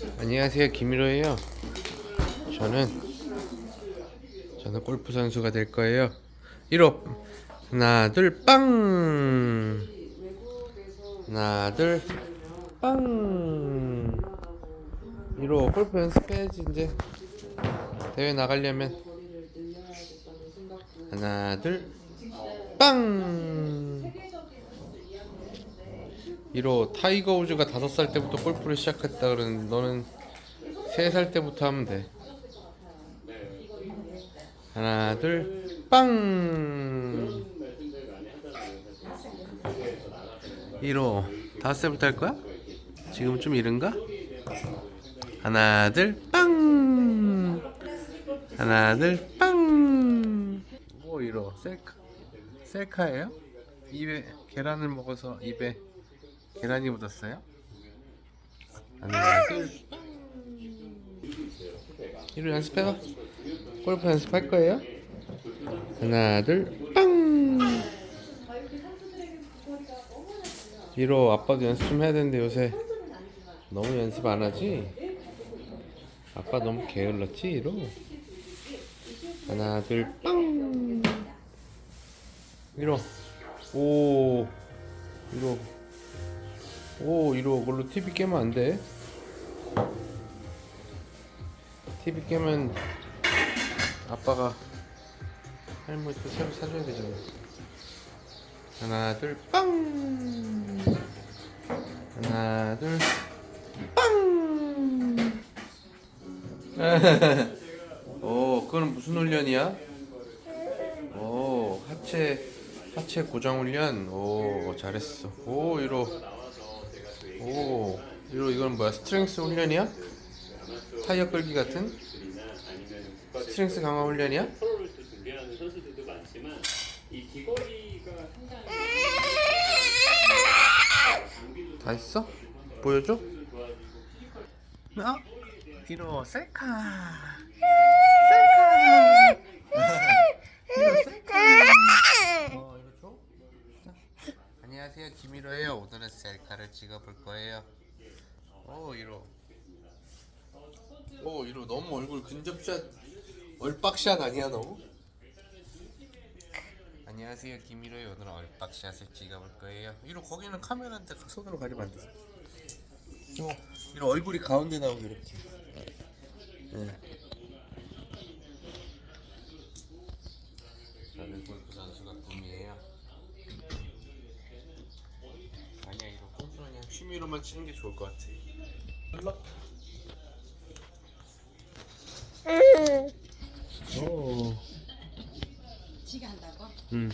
안녕하세요 김일호예요. 저는 저는 골프 선수가 될 거예요. 1호 하나 둘 빵. 하나 둘 빵. 1호 골프 연습해야지 이제 대회 나가려면 하나 둘 빵. 1호 타이거 우즈가 다섯 살 때부터 골프를 시작했다 그러는데 너는 세살 때부터 하면 돼. 하나 둘 빵. 1호 다섯 살부터 할 거야? 지금 좀 이른가? 하나 둘 빵. 하나 둘 빵. 뭐 1호 셀카 셀카예요? 입에 계란을 먹어서 입에 계란이 묻었어요? 둘 이로 연습해봐 골프 연습할 거예요? 하나 둘 빵 이로 아빠도 연습 좀 해야 되는데 요새 너무 연습 안 하지? 아빠 너무 게을렀지 이로? 하나 둘 빵 이로 오 이로 오 이러 그걸로 TV 깨면 안 돼. TV 깨면 아빠가 할머니 또 새로 사줘야 되잖아. 하나 둘 빵. 하나 둘 빵. 오 그건 무슨 훈련이야? 오 하체 하체 고정 훈련. 오 잘했어. 오 이러. 이건 뭐야? 스트렝스 훈련이야? 타이어 끌기 같은? 스트렝스 강화 훈련이야? 다 했어? 보여줘? 어? 이로 셀카. 셀카. 이로 셀카. 어, 이거 줘? 자. 안녕하세요, 김이로예요. 오늘은 셀카를 찍어볼 거예요. 오, 이로. 오, 이로 너무 얼굴 근접샷, 얼빡샷 아니야 너무? 안녕하세요, 김이로예요. 오늘은 얼빡샷을 찍어볼 거예요. 이로 거기는 카메라한테 손으로 가리면 안 돼. 어, 이런 얼굴이 가운데 나오고 이렇게. 네. 저는 골프 선수가 꿈이에요. 아니야 이거 골프 그냥 취미로만 치는 게 좋을 것 같아. 오. 지가 한다고? 음.